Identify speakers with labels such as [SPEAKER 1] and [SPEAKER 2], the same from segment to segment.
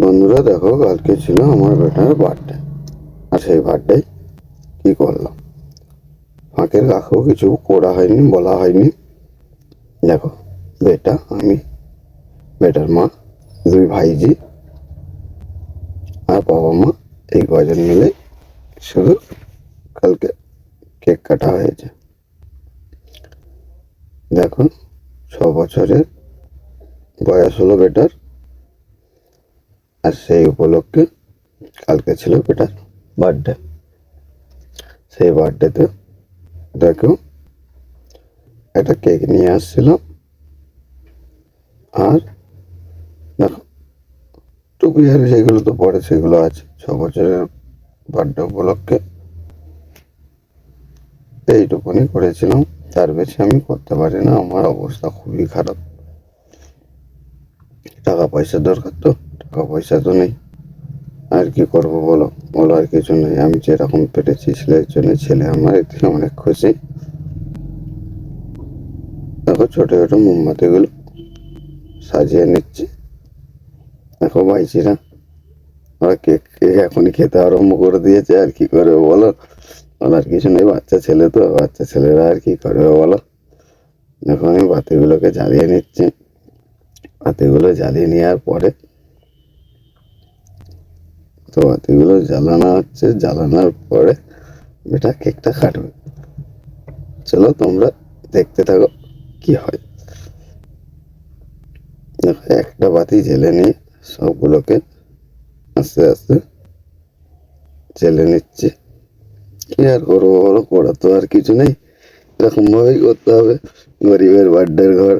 [SPEAKER 1] বন্ধুরা, দেখো, কালকে ছিল আমার বেটার বার্থডে আর সেই বার্থডে কি করলাম? ফাঁকের কাকেও কিছু করা হয়নি, বলা হয়নি। দেখো, বেটা, আমি, বেটার মা, দুই ভাইজি, আর বাবা মা, এই কজন মিলে শুধু কালকে কেক কাটা হয়েছে। দেখো, ছ বছরের বয়স হলো বেটার। সেই উপলক্ষে কালকে ছিল বেটার বার্থডে সেই বার্থডেতে দেখো একটা কেক নিয়ে আসছিলাম। আর দেখো টুপি আর যেগুলো তো পরে সেগুলো আছে, ছ বছরের বার্থডে উপলক্ষে এইটুকুনি করেছিলাম। তার বেশি আমি করতে পারি না আমার অবস্থা খুবই খারাপ। টাকা পয়সা দরকার তো। টাকা পয়সা তো নেই। আর কি করব বলো? বলো আর কিছু নেই। আমি যেরকম পেরেছি ছেলের জন্য ছেলে আমার, এতে অনেক খুশি। দেখো ছোট ছোট মোমবাতিগুলো সাজিয়ে নিচ্ছি। দেখো ভাইচিরা ওরা কেক কেক এখনই খেতে আরম্ভ করে দিয়েছে আর কি করবে বলো? বলার কিছু নেই, বাচ্চা ছেলে তো, বাচ্চা ছেলেরা আর কি করবে বলো? দেখো আমি বাতিগুলোকে জ্বালিয়ে নিচ্ছি। বাতিগুলো জ্বালিয়ে নেওয়ার পরে তো বাতিগুলো জ্বালানো হচ্ছে। জ্বালানোর পরে বেটা কেকটা কাটবে। চলো তোমরা দেখতে থাকো কি হয়। একটা বাতি জেলে নিয়ে সবগুলোকে আস্তে আস্তে জেলে নিচ্ছে। কি আর করব বলো? করার তো আর কিছু নেই। এরকম ভাবেই করতে হবে। গরিবের বার্থডের ঘর।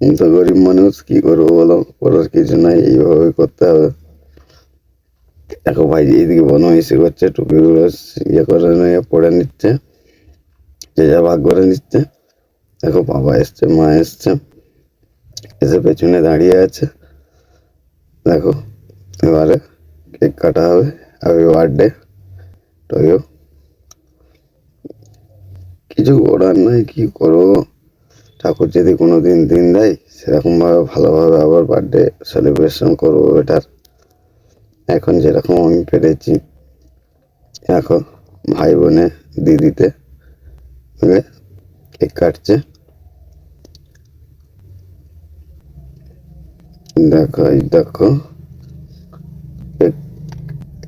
[SPEAKER 1] তো গরিব মানুষ কি করব বলো? করার কিছু নাই। এইভাবে করতে হবে। দেখো ভাই, এইদিকে বনমাইশি করছে টুপিগুলো ইয়ে করে নিয়ে পড়ে নিচ্ছে, যে যা ভাগ করে নিচ্ছে। দেখো বাবা এসছে, মা এসছে, এসে পেছনে দাঁড়িয়ে আছে। দেখো, এবারে কেক কাটা হবে। হ্যাপি বার্থডে তো কিছু করার নাই, কি করব? ঠাকুর যদি কোনো দিন দিন দেয়, সেরকমভাবে ভালোভাবে আবার বার্থডে সেলিব্রেশন করব এটার এখন যেরকম আমি পেরেছি, এখন ভাই বোনে দিদিতে কেক কাটছে। দেখো, এই দেখো।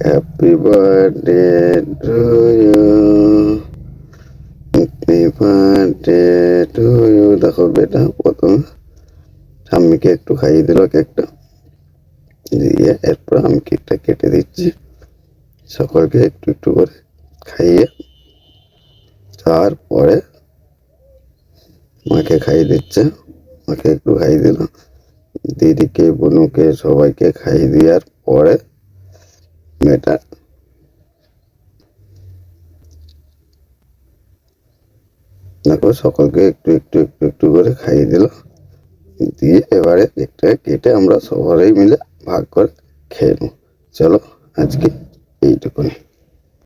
[SPEAKER 1] Happy birthday to you happy birthday to you দেখো, বেটা, প্রথম ঠাম্মিকে একটু খাইয়ে দিল কেকটা। দিয়ে এরপর আমি কেকটা কেটে দিচ্ছি। সকলকে একটু একটু করে খাইয়ে, তারপরে মাকে খাইয়ে দিচ্ছে। মাকে একটু খাইয়ে দিল দিদিকে, বোনুকে সবাইকে খাইয়ে দেওয়ার পরে মেয়েটা দেখো, সকলকে একটু একটু একটু একটু করে খাইয়ে দিল। দিয়ে এবারে কেকটা কেটে আমরা সবাই মিলে ভাগ করে খেয়ে নিই। চলো আজকে এইটুকুনি।